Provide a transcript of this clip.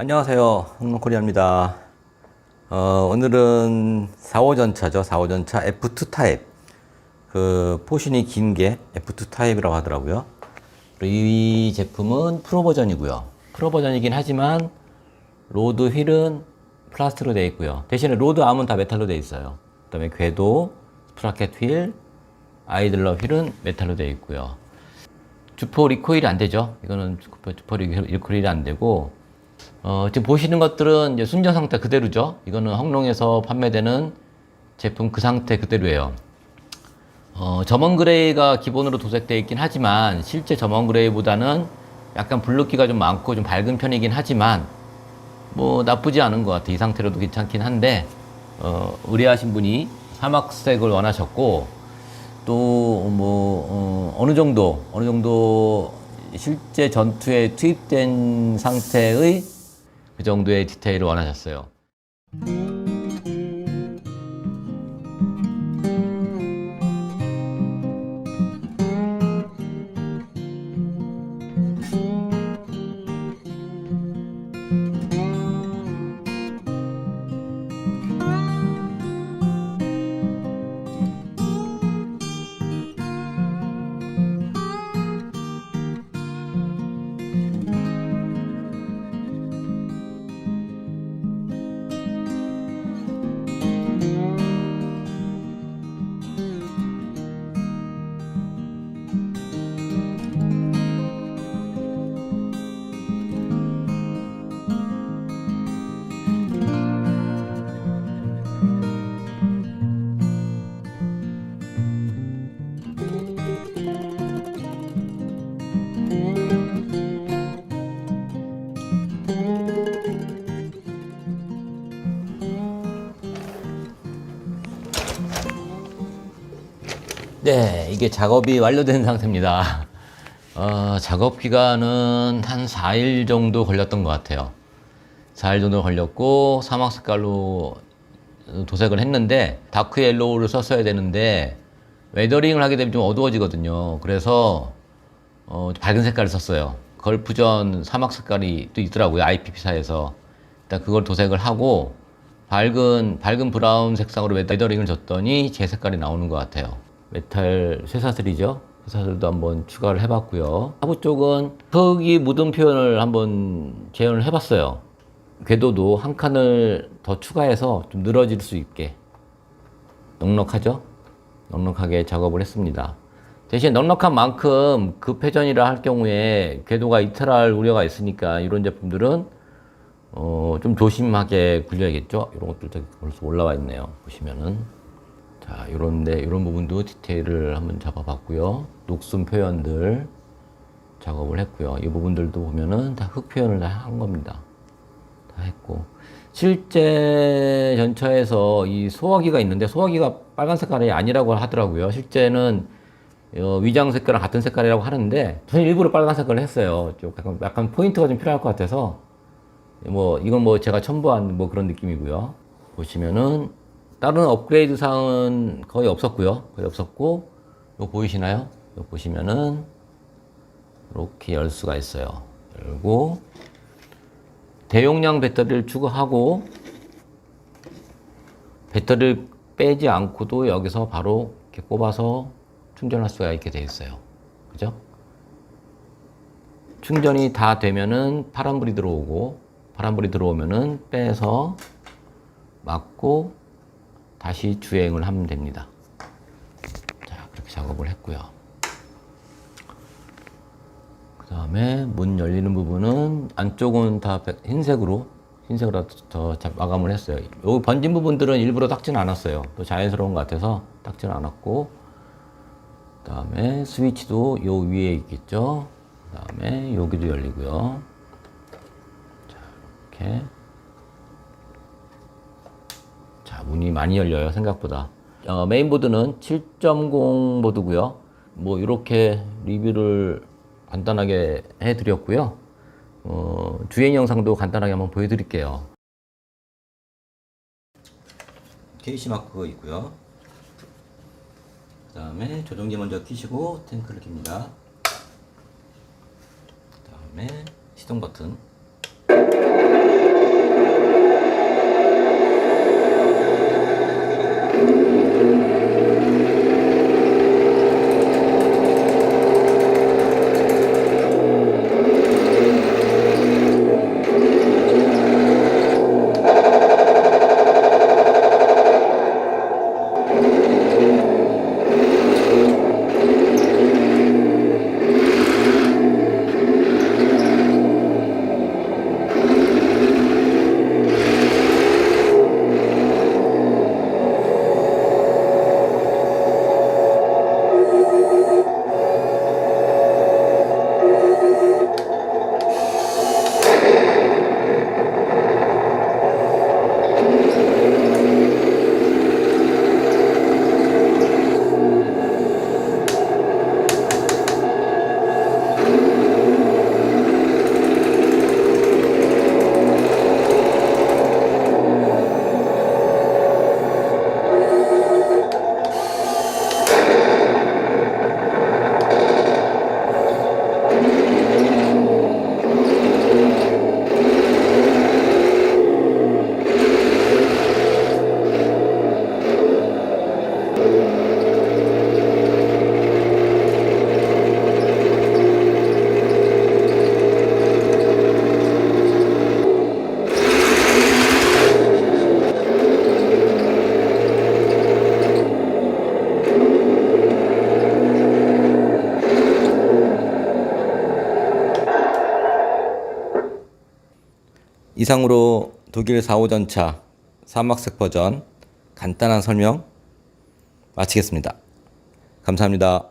안녕하세요. 홍콩코리아입니다. 어, 오늘은 4호전차죠. 4호전차 F2 타입. 그 포신이 긴 게 F2 타입이라고 하더라고요. 이 제품은 프로 버전이고요. 프로 버전이긴 하지만 로드 휠은 플라스틱으로 되어 있고요. 대신에 로드 암은 다 메탈로 되어 있어요. 그 다음에 궤도, 스프라켓 휠, 아이들러 휠은 메탈로 되어 있고요. 주포 리코일이 안 되죠. 이거는 주포, 주포 리코일이 안 되고 어, 지금 보시는 것들은 이제 순정 상태 그대로죠. 이거는 홍롱에서 판매되는 제품 그 상태 그대로예요. 어, 점원 그레이가 기본으로 도색되어 있긴 하지만 실제 점원 그레이보다는 약간 블루기가 좀 많고 좀 밝은 편이긴 하지만 뭐 나쁘지 않은 것 같아요. 이 상태로도 괜찮긴 한데 어, 의뢰하신 분이 사막색을 원하셨고 또뭐 어, 느 정도 어느 정도 실제 전투에 투입된 상태의 그 정도의 디테일을 원하셨어요. 네, 이게 작업이 완료된 상태입니다. 어, 작업 기간은 한 4일 정도 걸렸던 것 같아요. 4일 정도 걸렸고 사막 색깔로 도색을 했는데 다크 옐로우를 썼어야 되는데 웨더링을 하게 되면 좀 어두워지거든요. 그래서 어, 밝은 색깔을 썼어요. 걸프전 사막 색깔이 또 있더라고요. IPP사에서 일단 그걸 도색을 하고 밝은 밝은 브라운 색상으로 웨더링을 줬더니 제 색깔이 나오는 것 같아요. 메탈 쇠사슬이죠. 쇠사슬도 한번 추가를 해봤고요. 하부 쪽은 흙이 묻은 표현을 한번 재현을 해봤어요. 궤도도 한 칸을 더 추가해서 좀 늘어질 수 있게 넉넉하죠? 넉넉하게 작업을 했습니다. 대신 넉넉한 만큼 급회전이라 할 경우에 궤도가 이탈할 우려가 있으니까 이런 제품들은 어, 좀 조심하게 굴려야겠죠? 이런 것들도 벌써 올라와 있네요. 보시면은. 자, 요런데, 요런 부분도 디테일을 한번 잡아봤고요. 녹슨 표현들 작업을 했고요. 이 부분들도 보면은 다 흙 표현을 다 한 겁니다. 다 했고. 실제 전차에서 이 소화기가 있는데 소화기가 빨간 색깔이 아니라고 하더라고요. 실제는 어, 위장 색깔랑 같은 색깔이라고 하는데 저는 일부러 빨간 색깔을 했어요. 좀 약간, 약간 포인트가 좀 필요할 것 같아서 뭐 이건 뭐 제가 첨부한 뭐 그런 느낌이고요. 보시면은 다른 업그레이드 사항은 거의 없었고요. 거의 없었고 이거 보이시나요? 이거 보시면은 이렇게 열 수가 있어요. 열고 대용량 배터리를 추가하고 배터리를 빼지 않고도 여기서 바로 이렇게 꼽아서 충전할 수가 있게 되어 있어요. 그죠? 충전이 다 되면은 파란불이 들어오고 파란불이 들어오면은 빼서 막고 다시 주행을 하면 됩니다. 자, 그렇게 작업을 했고요. 그 다음에 문 열리는 부분은 안쪽은 다 백- 흰색으로 흰색으로 더 자- 마감을 했어요. 요 번진 부분들은 일부러 닦지는 않았어요. 또 자연스러운 것 같아서 닦지는 않았고 그 다음에 스위치도 요 위에 있겠죠. 그 다음에 여기도 열리고요. 자, 이렇게 자, 문이 많이 열려요, 생각보다. 어, 메인보드는 7.0 보드고요. 뭐 이렇게 리뷰를 간단하게 해드렸고요. 어, 주행 영상도 간단하게 한번 보여드릴게요. 케이시 마크 있고요. 그 다음에 조종기 먼저 끼시고 탱크를 낍니다. 그 다음에 시동 버튼. 이상으로 독일 4호전차 사막색 버전 간단한 설명 마치겠습니다. 감사합니다.